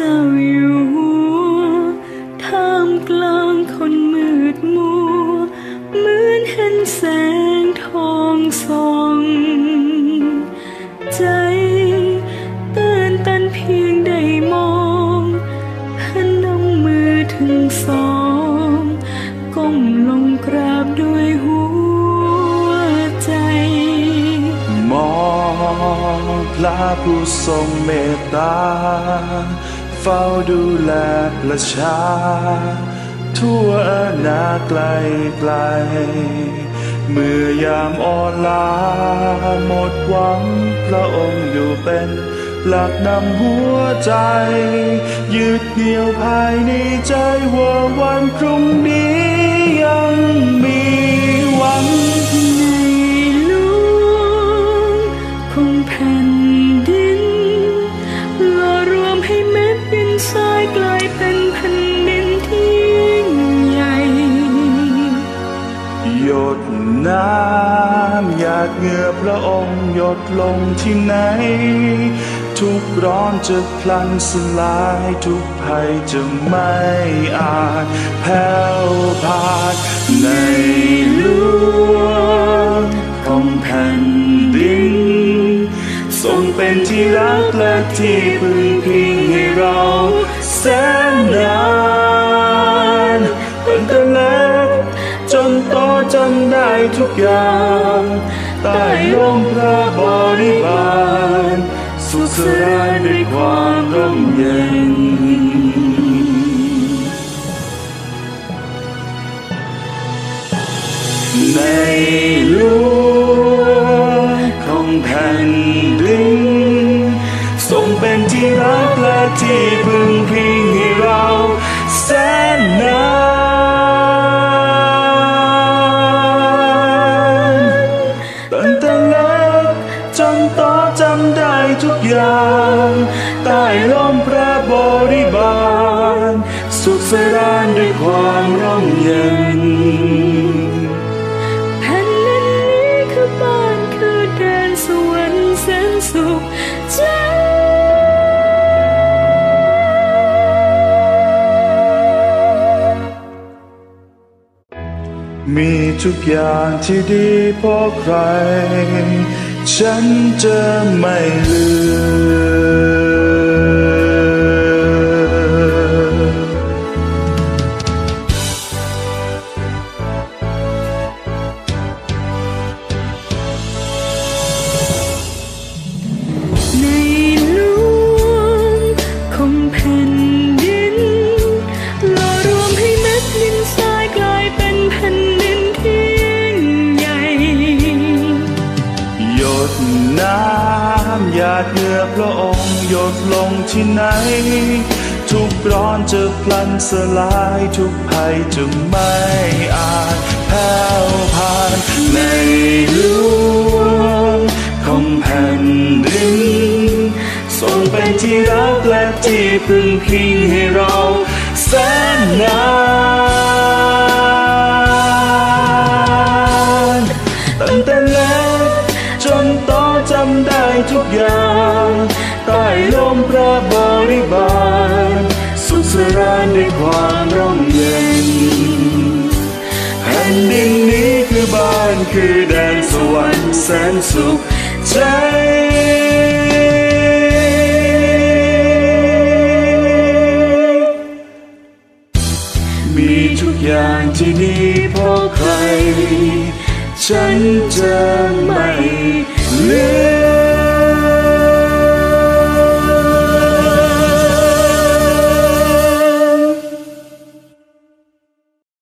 จ้าอยู่ท่ามกลางคนมืดมัวเหมือนเห็นแสงทองส่องใจเต้นตันเพียงได้มองพนมมือถึงสองก้มลงกราบด้วยหัวใจ มองพระผู้ทรงเมตตา เฝ้าดูแลประชา ทั่วนาณาไกลไกล เมื่อยามอ่อนล้าหมดหวังพระองค์อยู่เป็นหลักนำหัวใจ ยืดเหนี่ยวภายในใจว่าวันพรุ่งนี้ น้ำหยาดเหงื่อพระองค์หยดลงที่ไหน ทุกร้อนจะพลันสลายทุกภัยจะไม่อาจแผ่วพานในหลวงของแผ่นดินทรงเป็นที่รักและที่พึ่งพิงให้เราแสน อย่างใต้ร่มพระบริบาล สุขสรานด้วยความร่มเย็นในหลวงของแผ่นดินทรงเป็นที่รักและที่พึ่ง ร่มพระบริบาล สุขสรานด้วยความร่มเย็นแผ่นดินนี้คือบ้านคือแดนสวรรค์แสนสุขใจมีทุกอย่างที่ดีเพราะใคร ฉันจะไม่ลืม น้ำหยาดเหงื่อพระองค์หยดลงที่ไหน ทุกร้อนจะพลันสลายทุกภัยจะไม่อาจแผ่วผ่านในหลวงของแผ่นดินทรงเป็นที่รักและที่พึ่งพิงให้เราแสนนาน พระบริบาล สุขสรานด้วยความร่มเย็นแผ่นดินนี้คือบ้านคือแดนสวรรค์แสนสุขใจมีทุกอย่างที่ดีเพราะใคร ฉันจะไม่ลืม